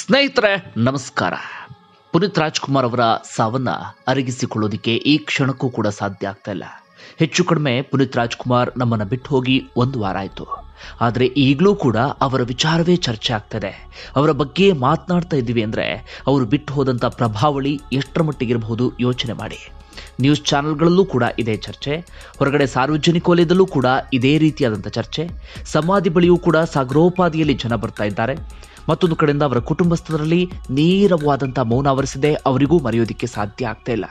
ಸ್ನೇಹಿತರೆ, ನಮಸ್ಕಾರ. ಪುನೀತ್ ರಾಜ್ಕುಮಾರ್ ಅವರ ಸಾವನ್ನ ಅರಗಿಸಿಕೊಳ್ಳೋದಕ್ಕೆ ಈ ಕ್ಷಣಕ್ಕೂ ಕೂಡ ಸಾಧ್ಯ ಆಗ್ತಾ ಇಲ್ಲ. ಹೆಚ್ಚು ಕಡಿಮೆ ಪುನೀತ್ ರಾಜ್ಕುಮಾರ್ ನಮ್ಮನ್ನ ಬಿಟ್ಟು ಹೋಗಿ ಒಂದು ವಾರ ಆಯ್ತು. ಆದರೆ ಈಗಲೂ ಕೂಡ ಅವರ ವಿಚಾರವೇ ಚರ್ಚೆ ಆಗ್ತದೆ ಅವರ ಬಗ್ಗೆ ಮಾತನಾಡ್ತಾ ಇದ್ದೀವಿ ಅಂದರೆ ಅವರು ಬಿಟ್ಟು ಹೋದಂಥ ಪ್ರಭಾವಳಿ ಎಷ್ಟರ ಮಟ್ಟಿಗಿರಬಹುದು ಯೋಚನೆ ಮಾಡಿ. ನ್ಯೂಸ್ ಚಾನೆಲ್ಗಳಲ್ಲೂ ಕೂಡ ಇದೇ ಚರ್ಚೆ. ಹೊರಗಡೆ ಸಾರ್ವಜನಿಕ ವಲಯದಲ್ಲೂ ಕೂಡ ಇದೇ ರೀತಿಯಾದಂಥ ಚರ್ಚೆ. ಸಮಾಧಿ ಬಳಿಯೂ ಕೂಡ ಸಾಗರೋಪಾದಿಯಲ್ಲಿ ಜನ ಬರ್ತಾ ಇದ್ದಾರೆ. ಮತ್ತೊಂದು ಕಡೆಯಿಂದ ಅವರ ಕುಟುಂಬಸ್ಥರಲ್ಲಿ ನೇರವಾದಂತಹ ಮೌನ ಆವರಿಸಿದೆ. ಅವರಿಗೂ ಮರೆಯೋದಿಕ್ಕೆ ಸಾಧ್ಯ ಆಗ್ತಾ ಇಲ್ಲ.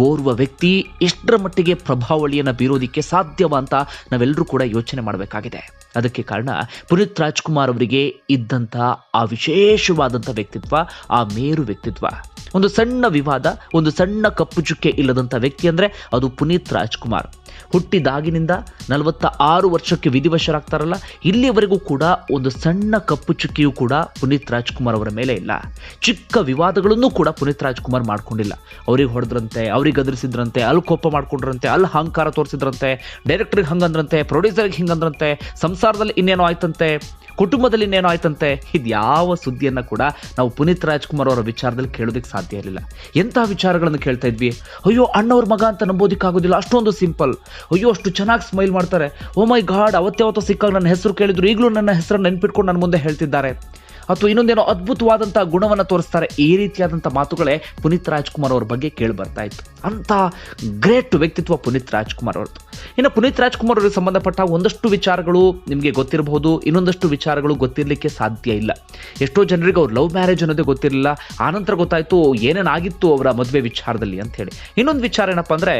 ಓರ್ವ ವ್ಯಕ್ತಿ ಎಷ್ಟರ ಮಟ್ಟಿಗೆ ಪ್ರಭಾವಳಿಯನ್ನು ಬೀರೋದಿಕ್ಕೆ ಸಾಧ್ಯವ ಅಂತ ನಾವೆಲ್ಲರೂ ಕೂಡ ಯೋಚನೆ ಮಾಡಬೇಕಾಗಿದೆ. ಅದಕ್ಕೆ ಕಾರಣ ಪುನೀತ್ ರಾಜ್ಕುಮಾರ್ ಅವರಿಗೆ ಇದ್ದಂಥ ಆ ವಿಶೇಷವಾದಂಥ ವ್ಯಕ್ತಿತ್ವ, ಆ ಮೇರು ವ್ಯಕ್ತಿತ್ವ. ಒಂದು ಸಣ್ಣ ವಿವಾದ, ಒಂದು ಸಣ್ಣ ಕಪ್ಪು ಚುಕ್ಕೆ ಇಲ್ಲದಂಥ ವ್ಯಕ್ತಿ ಅಂದರೆ ಅದು ಪುನೀತ್ ರಾಜ್ಕುಮಾರ್. ಹುಟ್ಟಿದಾಗಿನಿಂದ ನಲವತ್ತ ಆರು ವರ್ಷಕ್ಕೆ ವಿಧಿವಶರಾಗ್ತಾರಲ್ಲ, ಇಲ್ಲಿಯವರೆಗೂ ಕೂಡ ಒಂದು ಸಣ್ಣ ಕಪ್ಪು ಚುಕ್ಕಿಯೂ ಕೂಡ ಪುನೀತ್ ರಾಜ್ಕುಮಾರ್ ಅವರ ಮೇಲೆ ಇಲ್ಲ. ಚಿಕ್ಕ ವಿವಾದಗಳನ್ನು ಕೂಡ ಪುನೀತ್ ರಾಜ್ಕುಮಾರ್ ಮಾಡ್ಕೊಂಡಿಲ್ಲ. ಅವ್ರಿಗೆ ಹೊಡೆದ್ರಂತೆ, ಅವ್ರಿಗೆ ಗದರಿಸಿದ್ರಂತೆ, ಅಲ್ಲಿ ಕೋಪ ಮಾಡ್ಕೊಂಡ್ರಂತೆ ಅಲ್ಲಿ ಅಹಂಕಾರ ತೋರಿಸಿದ್ರಂತೆ ಡೈರೆಕ್ಟರ್ಗೆ ಹಂಗಂದ್ರಂತೆ ಪ್ರೊಡ್ಯೂಸರ್ಗೆ ಹಿಂಗಂದ್ರಂತೆ, ಸಂಸಾರದಲ್ಲಿ ಇನ್ನೇನೋ ಆಯ್ತಂತೆ, ಕುಟುಂಬದಲ್ಲಿ ಇನ್ನೇನೋ ಆಯ್ತಂತೆ ಇದು ಯಾವ ಸುದ್ದಿಯನ್ನು ಕೂಡ ನಾವು ಪುನೀತ್ ರಾಜ್ಕುಮಾರ್ ಅವರ ವಿಚಾರದಲ್ಲಿ ಕೇಳೋದಕ್ಕೆ ಸಾಧ್ಯ ಇರಲಿಲ್ಲ. ಎಂಥ ವಿಚಾರಗಳನ್ನು ಕೇಳ್ತಾ ಇದ್ವಿ? ಅಯ್ಯೋ, ಅಣ್ಣವ್ರ ಮಗ ಅಂತ ನಂಬೋದಕ್ಕಾಗೋದಿಲ್ಲ. ಅಷ್ಟೊಂದು ಸಿಂಪಲ್ ಅಯ್ಯೋ, ಅಷ್ಟು ಚೆನ್ನಾಗಿ ಸ್ಮೈಲ್ ಮಾಡ್ತಾರೆ. ಓ ಮೈ ಗಾಡ್ ಅವತ್ತು ಸಿಕ್ಕಾಗ ನನ್ನ ಹೆಸರು ಕೇಳಿದ್ರು, ಈಗಲೂ ನನ್ನ ಹೆಸರನ್ನು ನೆನ್ಪಿಟ್ಕೊಂಡು ನನ್ನ ಮುಂದೆ ಹೇಳ್ತಿದ್ದಾರೆ. ಅಥವಾ ಇನ್ನೊಂದೇನೋ ಅದ್ಭುತವಾದಂಥ ಗುಣವನ್ನು ತೋರಿಸ್ತಾರೆ, ಈ ರೀತಿಯಾದಂಥ ಮಾತುಗಳೇ ಪುನೀತ್ ರಾಜ್ಕುಮಾರ್ ಅವ್ರ ಬಗ್ಗೆ ಕೇಳಿ ಬರ್ತಾ ಇತ್ತು. ಅಂಥ ಗ್ರೇಟ್ ವ್ಯಕ್ತಿತ್ವ ಪುನೀತ್ ರಾಜ್ಕುಮಾರ್ ಅವ್ರದ್ದು. ಇನ್ನು ಪುನೀತ್ ರಾಜ್ಕುಮಾರ್ ಅವರಿಗೆ ಸಂಬಂಧಪಟ್ಟ ಒಂದಷ್ಟು ವಿಚಾರಗಳು ನಿಮಗೆ ಗೊತ್ತಿರಬಹುದು, ಇನ್ನೊಂದಷ್ಟು ವಿಚಾರಗಳು ಗೊತ್ತಿರಲಿಕ್ಕೆ ಸಾಧ್ಯ ಇಲ್ಲ. ಎಷ್ಟೋ ಜನರಿಗೆ ಅವ್ರು ಲವ್ ಮ್ಯಾರೇಜ್ ಅನ್ನೋದೇ ಗೊತ್ತಿರಲಿಲ್ಲ ಆನಂತರ ಗೊತ್ತಾಯಿತು ಏನೇನಾಗಿತ್ತು ಅವರ ಮದುವೆ ವಿಚಾರದಲ್ಲಿ ಅಂತ ಹೇಳಿ. ಇನ್ನೊಂದು ವಿಚಾರ ಏನಪ್ಪ ಅಂದರೆ,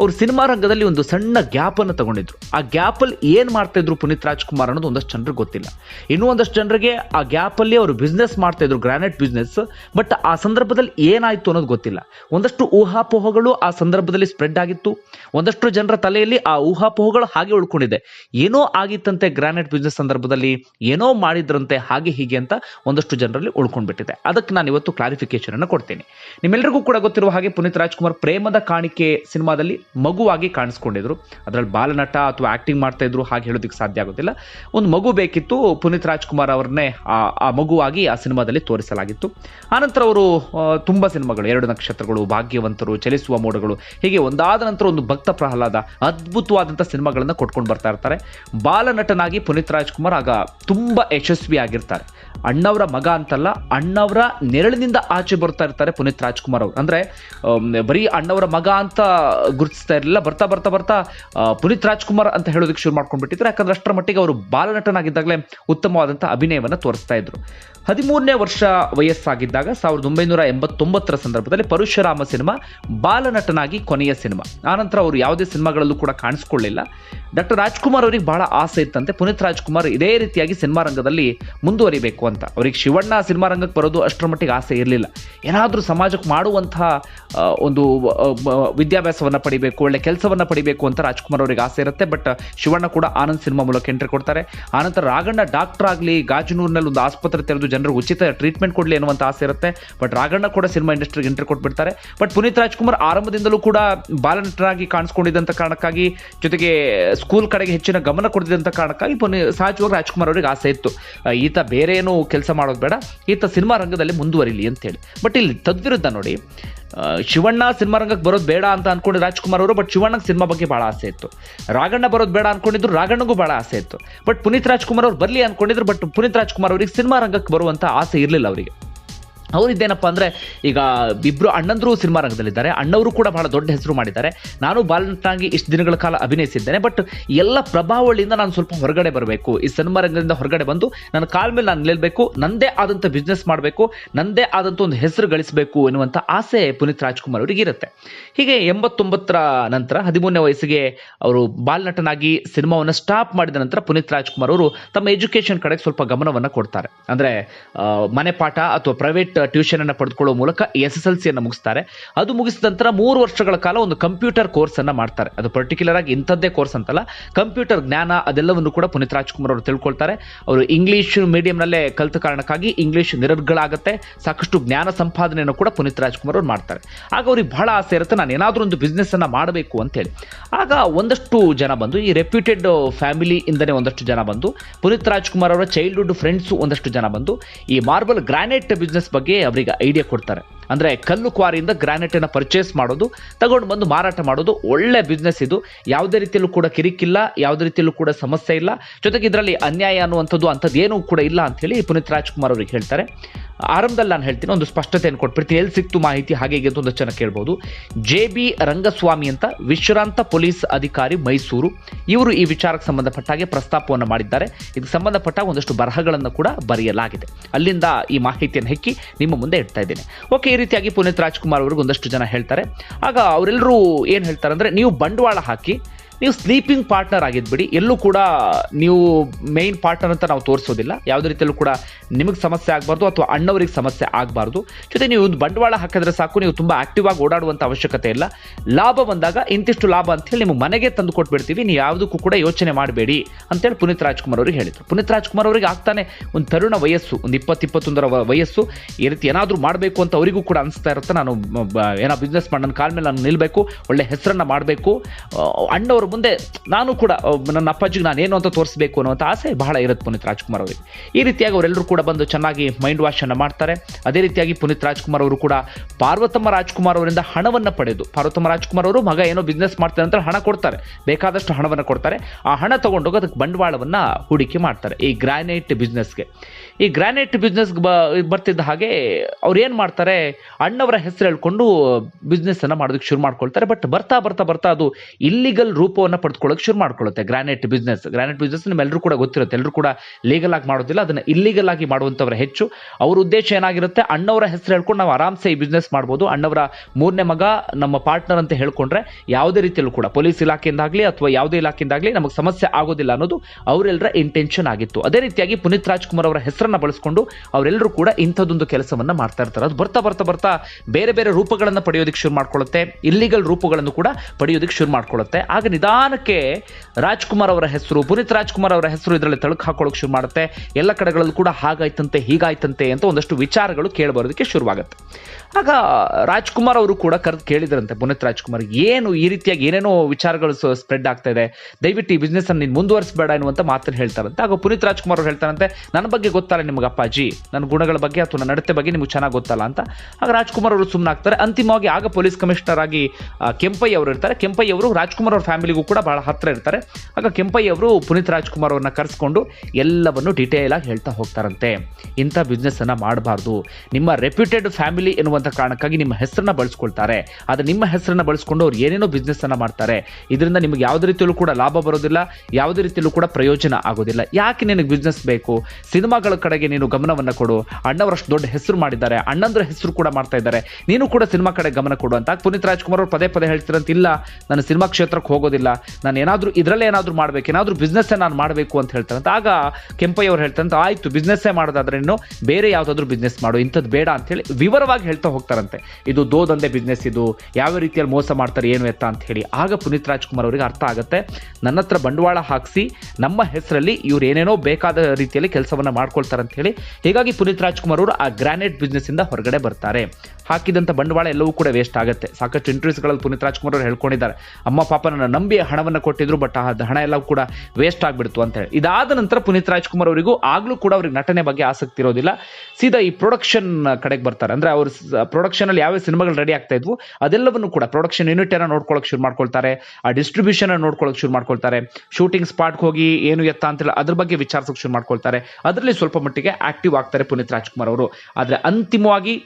ಅವರು ಸಿನಿಮಾ ರಂಗದಲ್ಲಿ ಒಂದು ಸಣ್ಣ ಗ್ಯಾಪನ್ನು ತಗೊಂಡಿದ್ರು. ಆ ಗ್ಯಾಪಲ್ಲಿ ಏನು ಮಾಡ್ತಾ ಇದ್ರು ಪುನೀತ್ ರಾಜ್ಕುಮಾರ್ ಅನ್ನೋದು ಒಂದಷ್ಟು ಜನರಿಗೆ ಗೊತ್ತಿಲ್ಲ. ಇನ್ನೂ ಒಂದಷ್ಟು ಜನರಿಗೆ ಆ ಗ್ಯಾಪಲ್ಲಿ ಅವರು ಬಿಸ್ನೆಸ್ ಮಾಡ್ತಾ ಇದ್ರು ಗ್ರಾನೈಟ್ ಬಿಸ್ನೆಸ್ ಬಟ್ ಆ ಸಂದರ್ಭದಲ್ಲಿ ಏನಾಯಿತು ಅನ್ನೋದು ಗೊತ್ತಿಲ್ಲ. ಒಂದಷ್ಟು ಊಹಾಪೋಹಗಳು ಆ ಸಂದರ್ಭದಲ್ಲಿ ಸ್ಪ್ರೆಡ್ ಆಗಿತ್ತು. ಒಂದಷ್ಟು ಜನರ ತಲೆಯಲ್ಲಿ ಆ ಊಹಾಪೋಹಗಳು ಹಾಗೆ ಉಳ್ಕೊಂಡಿದೆ. ಏನೋ ಆಗಿತ್ತಂತೆ ಗ್ರಾನೈಟ್ ಬಿಸ್ನೆಸ್ ಸಂದರ್ಭದಲ್ಲಿ, ಏನೋ ಮಾಡಿದ್ರಂತೆ ಹಾಗೆ ಹೀಗೆ ಅಂತ ಒಂದಷ್ಟು ಜನರಲ್ಲಿ ಉಳ್ಕೊಂಡ್ಬಿಟ್ಟಿದೆ. ಅದಕ್ಕೆ ನಾನು ಇವತ್ತು ಕ್ಲಾರಿಫಿಕೇಶನ್ ಅನ್ನು ಕೊಡ್ತೇನೆ. ನಿಮ್ಮೆಲ್ಲರಿಗೂ ಕೂಡ ಗೊತ್ತಿರುವ ಹಾಗೆ ಪುನೀತ್ ರಾಜ್ಕುಮಾರ್ ಪ್ರೇಮದ ಕಾಣಿಕೆ ಸಿನಿಮಾದಲ್ಲಿ ಮಗುವಾಗಿ ಕಾಣಿಸ್ಕೊಂಡಿದ್ರು. ಅದರಲ್ಲಿ ಬಾಲನಟ ಅಥವಾ ಆಕ್ಟಿಂಗ್ ಮಾಡ್ತಾ ಇದ್ರು, ಹಾಗೆ ಹೇಳೋದಕ್ಕೆ ಸಾಧ್ಯ ಆಗೋದಿಲ್ಲ. ಒಂದು ಮಗು ಬೇಕಿತ್ತು, ಪುನೀತ್ ರಾಜ್ಕುಮಾರ್ ಅವರನ್ನೇ ಆ ಆ ಮಗುವಾಗಿ ಆ ಸಿನಿಮಾದಲ್ಲಿ ತೋರಿಸಲಾಗಿತ್ತು. ಆನಂತರ ಅವರು ತುಂಬ ಸಿನಿಮಾಗಳು, ಎರಡು ನಕ್ಷತ್ರಗಳು, ಭಾಗ್ಯವಂತರು, ಚಲಿಸುವ ಮೋಡಗಳು, ಹೀಗೆ ಒಂದಾದ ನಂತರ ಒಂದು ಭಕ್ತ ಪ್ರಹ್ಲಾದ ಅದ್ಭುತವಾದಂಥ ಸಿನಿಮಾಗಳನ್ನು ಕೊಟ್ಕೊಂಡು ಬರ್ತಾ ಇರ್ತಾರೆ. ಬಾಲನಟನಾಗಿ ಪುನೀತ್ ರಾಜ್ಕುಮಾರ್ ಆಗ ತುಂಬ ಯಶಸ್ವಿಯಾಗಿರ್ತಾರೆ. ಅಣ್ಣವರ ಮಗ ಅಂತಲ್ಲ, ಅಣ್ಣವರ ನೆರಳಿನಿಂದ ಆಚೆ ಬರ್ತಾ ಇರ್ತಾರೆ ಪುನೀತ್ ರಾಜ್ಕುಮಾರ್ ಅವರು. ಅಂದರೆ ಬರೀ ಅಣ್ಣವರ ಮಗ ಅಂತ ಗುರುತಿಸ್ತಾ ಇರಲಿಲ್ಲ, ಬರ್ತಾ ಬರ್ತಾ ಬರ್ತಾ ಪುನೀತ್ ರಾಜ್ಕುಮಾರ್ ಅಂತ ಹೇಳೋದಕ್ಕೆ ಶುರು ಮಾಡ್ಕೊಂಡ್ಬಿಟ್ಟಿದ್ರೆ. ಯಾಕಂದ್ರೆ ಅಷ್ಟರ ಮಟ್ಟಿಗೆ ಅವರು ಬಾಲನಟನಾಗಿದ್ದಾಗಲೇ ಉತ್ತಮವಾದಂಥ ಅಭಿನಯವನ್ನು ತೋರಿಸ್ತಾ ಇದ್ರು. ಹದಿಮೂರನೇ ವರ್ಷ ವಯಸ್ಸಾಗಿದ್ದಾಗ ಸಾವಿರದ ಒಂಬೈನೂರ ಎಂಬತ್ತೊಂಬತ್ತರ ಸಂದರ್ಭದಲ್ಲಿ ಪರಶುರಾಮ ಸಿನಿಮಾ ಬಾಲನಟನಾಗಿ ಕೊನೆಯ ಸಿನಿಮಾ. ಆನಂತರ ಅವರು ಯಾವುದೇ ಸಿನಿಮಾಗಳಲ್ಲೂ ಕೂಡ ಕಾಣಿಸ್ಕೊಳ್ಳಿಲ್ಲ. ಡಾಕ್ಟರ್ ರಾಜ್ಕುಮಾರ್ ಅವರಿಗೆ ಬಹಳ ಆಸೆ ಇತ್ತಂತೆ. ಪುನೀತ್ ರಾಜ್ಕುಮಾರ್ ಇದೇ ರೀತಿಯಾಗಿ ಸಿನಿಮಾ ರಂಗದಲ್ಲಿ ಮುಂದುವರಿಬೇಕು ಅಂತ. ಅವರಿಗೆ ಶಿವಣ್ಣ ಸಿನಿಮಾ ರಂಗಕ್ಕೆ ಬರೋದು ಅಷ್ಟರ ಮಟ್ಟಿಗೆ ಆಸೆ ಇರಲಿಲ್ಲ. ಏನಾದರೂ ಸಮಾಜಕ್ಕೆ ಮಾಡುವಂತಹ ಒಂದು ವಿದ್ಯಾಭ್ಯಾಸವನ್ನು ಪಡಿಬೇಕು, ಒಳ್ಳೆ ಕೆಲಸವನ್ನ ಪಡಿಬೇಕು ಅಂತ ರಾಜ್ಕುಮಾರ್ ಅವರಿಗೆ ಆಸೆ ಇರುತ್ತೆ. ಬಟ್ ಶಿವಣ್ಣ ಕೂಡ ಆನಂದ್ ಸಿನಿಮಾ ಮೂಲಕ ಎಂಟ್ರಿ ಕೊಡ್ತಾರೆ. ಆನಂತರ ರಾಘಣ್ಣ ಡಾಕ್ಟರ್ ಆಗಲಿ, ಗಾಜನೂರಿನಲ್ಲಿ ಒಂದು ಆಸ್ಪತ್ರೆ ತೆರೆದು ಜನರಿಗೆ ಉಚಿತ ಟ್ರೀಟ್ಮೆಂಟ್ ಕೊಡಲಿ ಅನ್ನುವಂಥ ಆಸೆ ಇರುತ್ತೆ. ಬಟ್ ರಾಘಣ್ಣ ಕೂಡ ಸಿನಿಮಾ ಇಂಡಸ್ಟ್ರಿಗೆ ಎಂಟ್ರಿ ಕೊಟ್ಬಿಡ್ತಾರೆ. ಬಟ್ ಪುನೀತ್ ರಾಜ್ಕುಮಾರ್ ಆರಂಭದಿಂದಲೂ ಕೂಡ ಬಾಲನಟರಾಗಿ ಕಾಣಿಸ್ಕೊಂಡಿದ್ದಂಥ ಕಾರಣಕ್ಕಾಗಿ, ಜೊತೆಗೆ ಸ್ಕೂಲ್ ಕಡೆಗೆ ಹೆಚ್ಚಿನ ಗಮನ ಕೊಡದಿದ್ದಂಥ ಕಾರಣಕ್ಕಾಗಿ ಪುನಿ, ಸಹಜವಾಗಿ ರಾಜ್ಕುಮಾರ್ ಅವರಿಗೆ ಆಸೆ ಇತ್ತು. ಈತ ಬೇರೆ ಏನು ಕೆಲಸ ಮಾಡೋದು ಬೇಡ. ಈತ ಸಿನಿಮಾ ರಂಗದಲ್ಲಿ ಮುಂದುವರಿಲಿ ಅಂತೇಳಿ ಬಟ್ ಇಲ್ಲಿ ತದ್ವಿರುದ್ಧ ನೋಡಿ ಶಿವಣ್ಣ ಸಿನಿಮಾ ರಂಗಕ್ಕೆ ಬರೋದು ಬೇಡ ಅಂತ ಅಂದ್ಕೊಂಡು ರಾಜ್ಕುಮಾರ್ ಅವರು, ಬಟ್ ಶಿವಣ್ಣಗೆ ಸಿನಿಮಾ ಬಗ್ಗೆ ಭಾಳ ಆಸೆ ಇತ್ತು. ರಾಘಣ್ಣ ಬರೋದು ಬೇಡ ಅನ್ಕೊಂಡಿದ್ರು ರಾಘಣ್ಣಗೂ ಭಾಳ ಆಸೆ ಇತ್ತು. ಬಟ್ ಪುನೀತ್ ರಾಜ್ಕುಮಾರ್ ಅವ್ರು ಬರಲಿ ಅನ್ಕೊಂಡಿದ್ರು, ಬಟ್ ಪುನೀತ್ ರಾಜ್ಕುಮಾರ್ ಅವರಿಗೆ ಸಿನಿಮಾ ರಂಗಕ್ಕೆ ಬರುವಂಥ ಆಸೆ ಇರಲಿಲ್ಲ ಅವರಿಗೆ. ಅವರಿದ್ದೇನಪ್ಪ ಅಂದರೆ ಈಗ ಇಬ್ಬರು ಅಣ್ಣಂದರು ಸಿನಿಮಾ ರಂಗದಲ್ಲಿದ್ದಾರೆ. ಅಣ್ಣವರು ಕೂಡ ಬಹಳ ದೊಡ್ಡ ಹೆಸರು ಮಾಡಿದ್ದಾರೆ. ನಾನು ಬಾಲನಟನಾಗಿ ಇಷ್ಟು ದಿನಗಳ ಕಾಲ ಅಭಿನಯಿಸಿದ್ದೇನೆ. ಬಟ್ ಎಲ್ಲ ಪ್ರಭಾವಳಿಯಿಂದ ನಾನು ಸ್ವಲ್ಪ ಹೊರಗಡೆ ಬರಬೇಕು. ಈ ಸಿನಿಮಾ ರಂಗದಿಂದ ಹೊರಗಡೆ ಬಂದು ನನ್ನ ಕಾಲ ಮೇಲೆ ನಾನು ನಿಲ್ಲಬೇಕು ನಂದೇ ಆದಂಥ ಬಿಸ್ನೆಸ್ ಮಾಡಬೇಕು. ನನ್ನದೇ ಆದಂಥ ಒಂದು ಹೆಸರು ಗಳಿಸಬೇಕು ಎನ್ನುವಂಥ ಆಸೆ ಪುನೀತ್ ರಾಜ್ಕುಮಾರ್ ಅವರಿಗೆ ಇರುತ್ತೆ. ಹೀಗೆ ಎಂಬತ್ತೊಂಬತ್ತರ ನಂತರ ಹದಿಮೂರನೇ ವಯಸ್ಸಿಗೆ ಅವರು ಬಾಲನಟನಾಗಿ ಸಿನಿಮಾವನ್ನು ಸ್ಟಾಪ್ ಮಾಡಿದ ನಂತರ ಪುನೀತ್ ರಾಜ್ಕುಮಾರ್ ಅವರು ತಮ್ಮ ಎಜುಕೇಶನ್ ಕಡೆಗೆ ಸ್ವಲ್ಪ ಗಮನವನ್ನು ಕೊಡ್ತಾರೆ. ಅಂದರೆ ಮನೆ ಪಾಠ ಅಥವಾ ಪ್ರೈವೇಟ್ ಪ್ರೈವೇಟ್ ಟ್ಯೂಷನ್ ಅನ್ನು ಪಡೆದುಕೊಳ್ಳುವ ಮೂಲಕ ಎಸ್ ಎಸ್ ಎಲ್ ಸಿಯನ್ನು ಮುಗಿಸ್ತಾರೆ. ಅದು ಮುಗಿಸಿದ ನಂತರ ಮೂರು ವರ್ಷಗಳ ಕಾಲ ಒಂದು ಕಂಪ್ಯೂಟರ್ ಕೋರ್ಸ್ ಅನ್ನು ಮಾಡ್ತಾರೆ. ಅದು ಪರ್ಟಿಕ್ಯುಲರ್ ಆಗಿ ಇಂಥದ್ದೇ ಕೋರ್ಸ್ ಅಂತಲ್ಲ. ಕಂಪ್ಯೂಟರ್ ಜ್ಞಾನ ಅದೆಲ್ಲವನ್ನು ಕೂಡ ಪುನೀತ್ ರಾಜ್ಕುಮಾರ್ ಅವರು ತಿಳ್ಕೊಳ್ತಾರೆ. ಅವರು ಇಂಗ್ಲಿಷ್ ಮೀಡಿಯಂನಲ್ಲೇ ಕಲಿತ ಕಾರಣಕ್ಕಾಗಿ ಇಂಗ್ಲಿಷ್ ನಿರರ್ಗಳಾಗುತ್ತೆ. ಸಾಕಷ್ಟು ಜ್ಞಾನ ಸಂಪಾದನೆಯನ್ನು ಕೂಡ ಪುನೀತ್ ರಾಜ್ಕುಮಾರ್ ಅವರು ಮಾಡ್ತಾರೆ. ಆಗ ಅವ್ರಿಗೆ ಬಹಳ ಆಸೆ ಇರುತ್ತೆ, ನಾನು ಏನಾದರೂ ಒಂದು ಬಿಸ್ನೆಸ್ ಅನ್ನ ಮಾಡಬೇಕು ಅಂತೇಳಿ. ಆಗ ಒಂದಷ್ಟು ಜನ ಬಂದು, ಈ ರೆಪ್ಯೂಟೆಡ್ ಫ್ಯಾಮಿಲಿ ಇಂದನೇ ಒಂದಷ್ಟು ಜನ ಬಂದು, ಪುನೀತ್ ರಾಜ್ಕುಮಾರ್ ಅವರ ಚೈಲ್ಡ್ಹುಡ್ ಫ್ರೆಂಡ್ಸ್ ಒಂದಷ್ಟು ಜನ ಬಂದು, ಈ ಮಾರ್ಬಲ್ ಗ್ರಾನೈಟ್ ಬಿಸ್ನೆಸ್ ಬಗ್ಗೆ ಅವರಿಗೆ ಐಡಿಯಾ ಕೊಡ್ತಾರೆ. ಅಂದ್ರೆ ಕಲ್ಲು ಕ್ವಾರಿಯಿಂದ ಗ್ರಾನೈಟನ್ನು ಪರ್ಚೇಸ್ ಮಾಡೋದು, ತಗೊಂಡು ಬಂದು ಮಾರಾಟ ಮಾಡೋದು, ಒಳ್ಳೆ ಬಿಸ್ನೆಸ್ ಇದು. ಯಾವುದೇ ರೀತಿಯಲ್ಲೂ ಕೂಡ ಕಿರಿಕಿಲ್ಲ, ಯಾವುದೇ ರೀತಿಯಲ್ಲೂ ಕೂಡ ಸಮಸ್ಯೆ ಇಲ್ಲ. ಜೊತೆಗೆ ಇದರಲ್ಲಿ ಅನ್ಯಾಯ ಅನ್ನುವಂಥದ್ದು ಅಂಥದ್ದು ಕೂಡ ಇಲ್ಲ ಅಂತ ಹೇಳಿ ಪುನೀತ್ ರಾಜ್ಕುಮಾರ್ ಅವರಿಗೆ ಹೇಳ್ತಾರೆ. ಆರಂಭದಲ್ಲಿ ನಾನು ಹೇಳ್ತೀನಿ, ಒಂದು ಸ್ಪಷ್ಟತೆಯನ್ನು ಕೊಟ್ಬಿಡ್ತೀನಿ ಎಲ್ಲಿ ಸಿಕ್ತು ಮಾಹಿತಿ, ಹಾಗೆ ಅಂತ ಒಂದು ಜನ ಕೇಳ್ಬೋದು. ಜೆ ಬಿ ರಂಗಸ್ವಾಮಿ ಅಂತ ವಿಶ್ರಾಂತ ಪೊಲೀಸ್ ಅಧಿಕಾರಿ ಮೈಸೂರು. ಇವರು ಈ ವಿಚಾರಕ್ಕೆ ಸಂಬಂಧಪಟ್ಟ ಹಾಗೆ ಪ್ರಸ್ತಾಪವನ್ನು ಮಾಡಿದ್ದಾರೆ. ಇದಕ್ಕೆ ಸಂಬಂಧಪಟ್ಟ ಒಂದಷ್ಟು ಬರಹಗಳನ್ನು ಕೂಡ ಬರೆಯಲಾಗಿದೆ. ಅಲ್ಲಿಂದ ಈ ಮಾಹಿತಿಯನ್ನು ಹೆಕ್ಕಿ ನಿಮ್ಮ ಮುಂದೆ ಇಡ್ತಾ ಇದ್ದೇನೆ. ಓಕೆ ರೀತಿಯಾಗಿ ಪುನೀತ್ ರಾಜ್ಕುಮಾರ್ ಅವರಿಗೆ ಒಂದಷ್ಟು ಜನ ಹೇಳ್ತಾರೆ. ಆಗ ಅವರೆಲ್ಲರೂ ಏನು ಹೇಳ್ತಾರೆ ಅಂದರೆ ನೀವು ಬಂಡವಾಳ ಹಾಕಿ ನೀವು ಸ್ಲೀಪಿಂಗ್ ಪಾರ್ಟ್ನರ್ ಆಗಿದ್ಬಿಡಿ. ಎಲ್ಲೂ ಕೂಡ ನೀವು ಮೇನ್ ಪಾರ್ಟ್ನರ್ ಅಂತ ನಾವು ತೋರಿಸೋದಿಲ್ಲ. ಯಾವುದೇ ರೀತಿಯಲ್ಲೂ ಕೂಡ ನಿಮಗೆ ಸಮಸ್ಯೆ ಆಗಬಾರ್ದು ಅಥವಾ ಅಣ್ಣವರಿಗೆ ಸಮಸ್ಯೆ ಆಗಬಾರ್ದು. ಜೊತೆ ನೀವು ಒಂದು ಬಂಡವಾಳ ಹಾಕಿದ್ರೆ ಸಾಕು, ನೀವು ತುಂಬ ಆಕ್ಟಿವ್ ಆಗಿ ಓಡಾಡುವಂಥ ಅವಶ್ಯಕತೆ ಇಲ್ಲ. ಲಾಭ ಬಂದಾಗ ಇಂತಿಷ್ಟು ಲಾಭ ಅಂತ ಹೇಳಿ ನಿಮಗೆ ಮನೆಗೆ ತಂದು ಕೊಟ್ಬಿಡ್ತೀವಿ. ನೀವು ಯಾವುದಕ್ಕೂ ಕೂಡ ಯೋಚನೆ ಮಾಡಬೇಡಿ ಅಂತೇಳಿ ಪುನೀತ್ ರಾಜ್ಕುಮಾರ್ ಅವರಿಗೆ ಹೇಳಿದರು. ಪುನೀತ್ ರಾಜ್ಕುಮಾರ್ ಅವರಿಗೆ ಆಗ್ತಾನೆ ಒಂದು ತರುಣ ವಯಸ್ಸು, ಒಂದು ಇಪ್ಪತ್ತು ಇಪ್ಪತ್ತೊಂದರ ವಯಸ್ಸು. ಈ ರೀತಿ ಏನಾದರೂ ಮಾಡಬೇಕು ಅಂತ ಅವರಿಗೂ ಕೂಡ ಅನಿಸ್ತಾ ಇರುತ್ತೆ. ನಾನು ಏನೋ ಬಿಸ್ನೆಸ್ ಮಾಡಿ, ನನ್ನ ಕಾಲ ಮೇಲೆ ನಾನು ನಿಲ್ಲಬೇಕು ಒಳ್ಳೆ ಹೆಸರನ್ನು ಮಾಡಬೇಕು. ಅಣ್ಣವ್ರ ಮುಂದೆ ನಾನು ಕೂಡ ನನ್ನ ಅಪ್ಪಾಜಿಗೆ ನಾನು ಏನು ಅಂತ ತೋರಿಸಬೇಕು ಅನ್ನುವಂಥ ಆಸೆ ಬಹಳ ಇರುತ್ತೆ ಪುನೀತ್ ರಾಜ್ಕುಮಾರ್ ಅವರಿಗೆ. ಈ ರೀತಿಯಾಗಿ ಅವರೆಲ್ಲರೂ ಕೂಡ ಬಂದು ಚೆನ್ನಾಗಿ ಮೈಂಡ್ ವಾಶ್ ಅನ್ನು ಮಾಡ್ತಾರೆ. ಅದೇ ರೀತಿಯಾಗಿ ಪುನೀತ್ ರಾಜ್ಕುಮಾರ್ ಅವರು ಕೂಡ ಪಾರ್ವತಮ್ಮ ರಾಜ್ಕುಮಾರ್ ಅವರಿಂದ ಹಣವನ್ನು ಪಡೆದು, ಪಾರ್ವತಮ್ಮ ರಾಜ್ಕುಮಾರ್ ಅವರು ಮಗ ಏನೋ ಬಿಸ್ನೆಸ್ ಮಾಡ್ತಾರೆ ಅಂತ ಹಣ ಕೊಡ್ತಾರೆ. ಬೇಕಾದಷ್ಟು ಹಣವನ್ನು ಕೊಡ್ತಾರೆ. ಆ ಹಣ ತಗೊಂಡೋಗಿ ಅದಕ್ಕೆ ಬಂಡವಾಳವನ್ನು ಹೂಡಿಕೆ ಮಾಡ್ತಾರೆ ಈ ಗ್ರಾನೈಟ್ ಬಿಸ್ನೆಸ್ಗೆ ಈ ಗ್ರಾನೈಟ್ ಬಿಸ್ನೆಸ್ ಬರ್ತಿದ್ದ ಹಾಗೆ ಅವ್ರು ಏನು ಮಾಡ್ತಾರೆ, ಅಣ್ಣವರ ಹೆಸರು ಹೇಳ್ಕೊಂಡು ಬಿಸ್ನೆಸ್ ಅನ್ನ ಮಾಡೋದಕ್ಕೆ ಶುರು ಮಾಡ್ಕೊಳ್ತಾರೆ. ಬಟ್ ಬರ್ತಾ ಬರ್ತಾ ಬರ್ತಾ ಅದು ಇಲ್ಲಿಗಲ್ ರೂಪವನ್ನು ಪಡೆದುಕೊಳ್ಳೋಕೆ ಶುರು ಮಾಡ್ಕೊಳ್ಳುತ್ತೆ ಗ್ರಾನೈಟ್ ಬಿಸ್ನೆಸ್ ಗ್ರಾನೈಟ್ ಬಿಸ್ನೆಸ್ ನಿಮ್ಮೆಲ್ಲರೂ ಕೂಡ ಗೊತ್ತಿರುತ್ತೆ. ಎಲ್ಲರೂ ಕೂಡ ಲೀಗಲ್ ಆಗಿ ಮಾಡೋದಿಲ್ಲ, ಅದನ್ನ ಇಲ್ಲಿಗಲ್ ಆಗಿ ಮಾಡುವಂಥವ್ರ ಹೆಚ್ಚು. ಅವ್ರ ಉದ್ದೇಶ ಏನಾಗಿರುತ್ತೆ, ಅಣ್ಣವರ ಹೆಸರು ಹೇಳ್ಕೊಂಡು ನಾವು ಆರಾಮ್ಸೆ ಈ ಬಿಸ್ನೆಸ್ ಮಾಡ್ಬೋದು. ಅಣ್ಣವರ ಮೂರನೇ ಮಗ ನಮ್ಮ ಪಾರ್ಟ್ನರ್ ಅಂತ ಹೇಳ್ಕೊಂಡ್ರೆ ಯಾವುದೇ ರೀತಿಯಲ್ಲೂ ಕೂಡ, ಪೊಲೀಸ್ ಇಲಾಖೆಯಿಂದಾಗಲಿ ಅಥವಾ ಯಾವುದೇ ಇಲಾಖೆಯಿಂದಾಗಲಿ ನಮಗೆ ಸಮಸ್ಯೆ ಆಗೋದಿಲ್ಲ ಅನ್ನೋದು ಅವರೆಲ್ಲರ ಇಂಟೆನ್ಷನ್ ಆಗಿತ್ತು. ಅದೇ ರೀತಿಯಾಗಿ ಪುನೀತ್ ರಾಜ್ಕುಮಾರ್ ಅವರ ಹೆಸರನ್ನ ಬಳಸ್ಕೊಂಡು ಅವರೆಲ್ಲರೂ ಕೂಡ ಇಂಥದ್ದೊಂದು ಕೆಲಸವನ್ನ ಮಾಡ್ತಾ ಇರ್ತಾರೆ. ಅದು ಬರ್ತಾ ಬರ್ತಾ ಬರ್ತಾ ಬೇರೆ ಬೇರೆ ರೂಪಗಳನ್ನು ಪಡೆಯೋದಕ್ಕೆ ಶುರು ಮಾಡ್ಕೊಳ್ಳುತ್ತೆ. ಇಲ್ಲಿಗಲ್ ರೂಪಗಳನ್ನು ಕೂಡ ಪಡೆಯೋದಕ್ಕೆ ಶುರು ಮಾಡ್ಕೊಳ್ಳುತ್ತೆ. ಆಗ ನಿಧಾನಕ್ಕೆ ರಾಜ್ಕುಮಾರ್ ಅವರ ಹೆಸರು, ಪುನೀತ್ ರಾಜ್ಕುಮಾರ್ ಅವರ ಹೆಸರು ಇದರಲ್ಲಿ ತಳಕು ಹಾಕೊಳ್ಳೋಕೆ ಶುರು ಮಾಡುತ್ತೆ. ಎಲ್ಲ ಕಡೆಗಳಲ್ಲೂ ಕೂಡ ಹಾಗಾಯ್ತಂತೆ, ಹೀಗಾಯ್ತಂತೆ ಅಂತ ಒಂದಷ್ಟು ವಿಚಾರಗಳು ಕೇಳಿಬರೋದಕ್ಕೆ ಶುರುವಾಗುತ್ತೆ. ಆಗ ರಾಜ್ಕುಮಾರ್ ಅವರು ಕೂಡ ಕರೆದು ಕೇಳಿದ್ರಂತೆ, ಪುನೀತ್ ರಾಜ್ಕುಮಾರ್, ಏನು ಈ ರೀತಿಯಾಗಿ ಏನೇನೋ ವಿಚಾರಗಳು ಸ್ಪ್ರೆಡ್ ಆಗ್ತಾ ಇದೆ, ದಯವಿಟ್ಟು ಈ ಬಿಸ್ನೆಸ್ ಅನ್ನು ನೀನು ಮುಂದುವರಿಸಬೇಡ ಎನ್ನುವಂತ ಮಾತನ್ನು ಹೇಳ್ತಾರಂತೆ. ಆಗ ಪುನೀತ್ ರಾಜ್ಕುಮಾರ್ ಅವ್ರು ಹೇಳ್ತಾರಂತೆ, ನನ್ನ ಬಗ್ಗೆ ಗೊತ್ತಲ್ಲ ನಿಮಗೆ ಅಪ್ಪಾಜಿ? ನನ್ನ ಗುಣಗಳ ಬಗ್ಗೆ ಅಥವಾ ನನ್ನ ನಡತೆ ಬಗ್ಗೆ ನಿಮ್ಗೆ ಚೆನ್ನಾಗಿ ಗೊತ್ತಲ್ಲ ಅಂತ. ಆಗ ರಾಜ್ಕುಮಾರ್ ಅವರು ಸುಮ್ಮನಾಗ್ತಾರೆ ಅಂತಿಮವಾಗಿ ಆಗ ಪೊಲೀಸ್ ಕಮಿಷನರ್ ಆಗಿ ಕೆಂಪಯ್ಯ ಅವರು ಇರ್ತಾರೆ. ಕೆಂಪಯ್ಯ ಅವರು ರಾಜ್ಕುಮಾರ್ ಅವ್ರ ಫ್ಯಾಮಿಲಿಗೂ ಕೂಡ ಬಹಳ ಹತ್ರ ಇರ್ತಾರೆ. ಆಗ ಕೆಂಪಯ್ಯ ಅವರು ಪುನೀತ್ ರಾಜ್ಕುಮಾರ್ ಅವ್ರನ್ನ ಕರೆಸ್ಕೊಂಡು ಎಲ್ಲವನ್ನು ಡೀಟೇಲ್ ಆಗಿ ಹೇಳ್ತಾ ಹೋಗ್ತಾರಂತೆ. ಇಂಥ ಬಿಸ್ನೆಸ್ ಅನ್ನ ಮಾಡಬಾರ್ದು. ನಿಮ್ಮ ರೆಪ್ಯೂಟೆಡ್ ಫ್ಯಾಮಿಲಿ ಎನ್ನುವಂಥ ಕಾರಣಕ್ಕಾಗಿ ನಿಮ್ಮ ಹೆಸರನ್ನ ಬಳಸ್ಕೊಳ್ತಾರೆ. ಆದರೆ ನಿಮ್ಮ ಹೆಸರನ್ನ ಬಳಸ್ಕೊಂಡು ಅವ್ರು ಏನೇನೋ ಬಿಸ್ನೆಸ್ ಅನ್ನ ಮಾಡ್ತಾರೆ. ಇದರಿಂದ ನಿಮಗೆ ಯಾವುದೇ ರೀತಿಯಲ್ಲೂ ಕೂಡ ಲಾಭ ಬರೋದಿಲ್ಲ, ಯಾವುದೇ ರೀತಿಯಲ್ಲೂ ಕೂಡ ಪ್ರಯೋಜನ ಆಗೋದಿಲ್ಲ. ಯಾಕೆ ನಿನಗೆ ಬಿಸ್ನೆಸ್ ಬೇಕು? ಸಿನಿಮಾಗಳ ಕಡೆಗೆ ನೀನು ಗಮನವನ್ನು ಕೊಡು. ಅಣ್ಣವರಷ್ಟು ದೊಡ್ಡ ಹೆಸರು ಮಾಡಿದ್ದಾರೆ. ಅಣ್ಣಂದ್ರ ಹೆಸರು ಕೂಡ ಮಾಡ್ತಾ ಇದ್ದಾರೆ. ನೀನು ಕೂಡ ಸಿನಿಮಾ ಕಡೆ ಗಮನ ಕೊಡು ಅಂತ. ಪುನೀತ್ ರಾಜ್ಕುಮಾರ್ ಅವರು ಪದೇ ಪದೇ ಹೇಳ್ತಿರಂತ ಇಲ್ಲ. ನಾನು ಸಿನಿಮಾ ಕ್ಷೇತ್ರಕ್ಕೆ ಹೋಗೋದಿಲ್ಲ. ನಾನು ಏನಾದರೂ ಇದರಲ್ಲೇ ಏನಾದರೂ ಮಾಡಬೇಕು. ಏನಾದರೂ ಬಿಸ್ನೆಸ್ಸೇ ನಾನು ಮಾಡಬೇಕು ಅಂತ ಹೇಳ್ತಾರಂತ ಆಗ ಕೆಂಪಯ್ಯ ಅವ್ರು ಹೇಳ್ತಾರಂತ ಆಯಿತು ಬಿಸ್ನೆಸ್ಸೇ ಮಾಡೋದಾದ್ರೆ ಇನ್ನು ಬೇರೆ ಯಾವುದಾದ್ರೂ ಬಿಸ್ನೆಸ್ ಮಾಡು. ಇಂಥದ್ದು ಬೇಡ ಅಂತ ಹೇಳಿ ವಿವರವಾಗಿ ಹೇಳ್ತಾ ಹೋಗ್ತಾರಂತೆ. ಇದು ದೋದಂದೆ ಬಿಸ್ನೆಸ್ ಇದು. ಯಾವ ರೀತಿಯಲ್ಲಿ ಮೋಸ ಮಾಡ್ತಾರೆ, ಏನು ಎತ್ತ ಅಂತ ಹೇಳಿ. ಆಗ ಪುನೀತ್ ರಾಜ್ಕುಮಾರ್ ಅವರಿಗೆ ಅರ್ಥ ಆಗುತ್ತೆ. ನನ್ನ ಹತ್ರ ಬಂಡವಾಳ ಹಾಕಿಸಿ, ನಮ್ಮ ಹೆಸರಲ್ಲಿ ಇವ್ರು ಏನೇನೋ ಬೇಕಾದ ರೀತಿಯಲ್ಲಿ ಕೆಲಸವನ್ನು ಮಾಡ್ಕೊಳ್ತಾರೆ. ಅಂತ ಹೇಳಿ. ಹೀಗಾಗಿ ಪುನೀತ್ ರಾಜ್ಕುಮಾರ್ ಅವರು ಆ ಗ್ರಾನೈಟ್ ಬಿಸ್ನೆಸ್ ಇಂದ ಹೊರಗಡೆ ಬರ್ತಾರೆ. ಹಾಕಿದಂಥ ಬಂಡವಾಳ ಎಲ್ಲವೂ ಕೂಡ ವೇಸ್ಟ್ ಆಗುತ್ತೆ. ಸಾಕಷ್ಟು ಇಂಟರ್ವ್ಯೂಸ್ಗಳಲ್ಲಿ ಪುನೀತ್ ರಾಜ್ಕುಮಾರ್ ಅವರು ಹೇಳ್ಕೊಂಡಿದ್ದಾರೆ. ಅಮ್ಮ ಪಾಪ ನನ್ನ ನಂಬಿ ಹಣವನ್ನು ಕೊಟ್ಟಿದ್ರು ಬಟ್ ಆ ಹಣ ಎಲ್ಲ ಕೂಡ ವೇಸ್ಟ್ ಆಗಿಬಿಡ್ತು ಅಂತ ಹೇಳಿ. ಇದಾದ ನಂತರ ಪುನೀತ್ ರಾಜ್ಕುಮಾರ್ ಅವರಿಗೂ ಆಗಲೂ ಕೂಡ ಅವ್ರಿಗೆ ನಟನೆ ಬಗ್ಗೆ ಆಸಕ್ತಿ ಇರೋದಿಲ್ಲ. ಸೀದಾ ಈ ಪ್ರೊಡಕ್ಷನ್ ಕಡೆಗೆ ಬರ್ತಾರೆ. ಅಂದ್ರೆ ಅವರು ಪ್ರೊಡಕ್ಷನಲ್ಲಿ ಯಾವ್ಯಾವ ಯಾವ ಸಿನಿಮಾಗಳು ರೆಡಿ ಆಗ್ತಾ ಇದ್ವು, ಅದೆಲ್ಲವನ್ನು ಕೂಡ ಪ್ರೊಡಕ್ಷನ್ ಯೂನಿಟ್ ಅನ್ನ ನೋಡ್ಕೊಳ್ಳೋಕೆ ಶುರು ಮಾಡ್ಕೊಳ್ತಾರೆ. ಆ ಡಿಸ್ಟ್ರಿಬ್ಯೂಷನ್ ನೋಡ್ಕೊಳ್ಳೋಕೆ ಶುರು ಮಾಡ್ಕೊಳ್ತಾರೆ. ಶೂಟಿಂಗ್ ಸ್ಪಾಟ್ಗೆ ಹೋಗಿ ಏನು ಎತ್ತ ಅಂತೇಳಿ ಅದ್ರ ಬಗ್ಗೆ ವಿಚಾರಿಸೋಕೆ ಶುರು ಮಾಡ್ಕೊಳ್ತಾರೆ. ಅದರಲ್ಲಿ ಸ್ವಲ್ಪ ಮಟ್ಟಿಗೆ ಆಕ್ಟಿವ್ ಆಗ್ತಾರೆ ಪುನೀತ್ ರಾಜ್ಕುಮಾರ್ ಅವರು. ಆದರೆ ಅಂತಿಮವಾಗಿ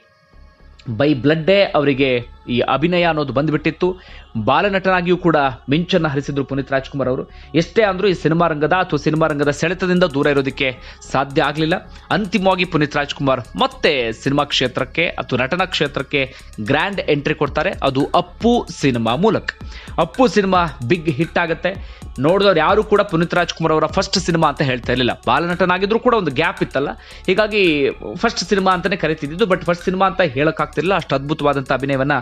ಬೈ ಬ್ಲಡ್ಡೇ ಅವರಿಗೆ ಈ ಅಭಿನಯ ಅನ್ನೋದು ಬಂದ್ಬಿಟ್ಟಿತ್ತು. ಬಾಲನಟನಾಗಿಯೂ ಕೂಡ ಮಿಂಚನ್ನು ಹರಿಸಿದ್ರು ಪುನೀತ್ ರಾಜ್ಕುಮಾರ್ ಅವರು. ಎಷ್ಟೇ ಅಂದರೂ ಈ ಸಿನಿಮಾ ರಂಗದ ಅಥವಾ ಸಿನಿಮಾ ರಂಗದ ಸೆಳೆತದಿಂದ ದೂರ ಇರೋದಕ್ಕೆ ಸಾಧ್ಯ ಆಗಲಿಲ್ಲ. ಅಂತಿಮವಾಗಿ ಪುನೀತ್ ರಾಜ್ಕುಮಾರ್ ಮತ್ತೆ ಸಿನಿಮಾ ಕ್ಷೇತ್ರಕ್ಕೆ ಅಥವಾ ನಟನಾ ಕ್ಷೇತ್ರಕ್ಕೆ ಗ್ರ್ಯಾಂಡ್ ಎಂಟ್ರಿ ಕೊಡ್ತಾರೆ. ಅದು ಅಪ್ಪು ಸಿನಿಮಾ ಮೂಲಕ. ಅಪ್ಪು ಸಿನಿಮಾ ಬಿಗ್ ಹಿಟ್ ಆಗುತ್ತೆ. ನೋಡಿದವ್ರು ಯಾರು ಕೂಡ ಪುನೀತ್ ರಾಜ್ಕುಮಾರ್ ಅವರ ಫಸ್ಟ್ ಸಿನಿಮಾ ಅಂತ ಹೇಳ್ತಾ ಇರಲಿಲ್ಲ. ಬಾಲನಟನಾಗಿದ್ರು ಕೂಡ ಒಂದು ಗ್ಯಾಪ್ ಇತ್ತಲ್ಲ. ಹೀಗಾಗಿ ಫಸ್ಟ್ ಸಿನಿಮಾ ಅಂತಲೇ ಕರಿತಿದ್ದು ಬಟ್ ಫಸ್ಟ್ ಸಿನಿಮಾ ಅಂತ ಹೇಳಕ್ಕಾಗ್ತಿಲ್ಲ ಅಷ್ಟು ಅದ್ಭುತವಾದಂಥ ಅಭಿನಯವನ್ನ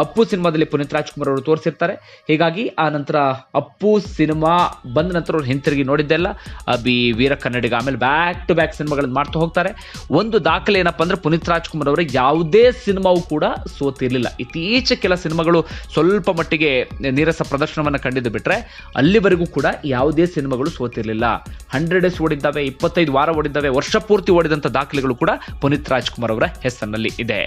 ಅಪ್ಪು ಸಿನಿಮಾದಲ್ಲಿ ಪುನೀತ್ ರಾಜ್ಕುಮಾರ್ ಅವರು ತೋರಿಸಿರ್ತಾರೆ. ಹೀಗಾಗಿ ಆ ನಂತರ ಅಪ್ಪು ಸಿನಿಮಾ ಬಂದ ನಂತರ ಅವರು ಹಿಂತಿರುಗಿ ನೋಡಿದ್ದೆಲ್ಲ. ಅಬಿ ವೀರ ಕನ್ನಡಿಗ, ಆಮೇಲೆ ಬ್ಯಾಕ್ ಟು ಬ್ಯಾಕ್ ಸಿನಿಮಾಗಳನ್ನು ಮಾಡ್ತಾ ಹೋಗ್ತಾರೆ. ಒಂದು ದಾಖಲೆ ಏನಪ್ಪ ಅಂದ್ರೆ ಪುನೀತ್ ರಾಜ್ಕುಮಾರ್ ಅವರ ಯಾವುದೇ ಸಿನಿಮಾವು ಕೂಡ ಸೋತಿರ್ಲಿಲ್ಲ. ಇತ್ತೀಚೆ ಕೆಲ ಸಿನಿಮಾಗಳು ಸ್ವಲ್ಪ ಮಟ್ಟಿಗೆ ನೀರಸ ಪ್ರದರ್ಶನವನ್ನು ಕಂಡಿದ್ದು ಬಿಟ್ರೆ ಅಲ್ಲಿವರೆಗೂ ಕೂಡ ಯಾವುದೇ ಸಿನಿಮಾಗಳು ಸೋತಿರ್ಲಿಲ್ಲ. ಹಂಡ್ರೆಡ್ ಡೇಸ್ ಓಡಿದ್ದಾವೆ, ಇಪ್ಪತ್ತೈದು ವಾರ ಓಡಿದ್ದಾವೆ, ವರ್ಷ ಪೂರ್ತಿ ಓಡಿದಂಥ ದಾಖಲೆಗಳು ಕೂಡ ಪುನೀತ್ ರಾಜ್ಕುಮಾರ್ ಅವರ ಹೆಸರಿನಲ್ಲಿ ಇದೆ.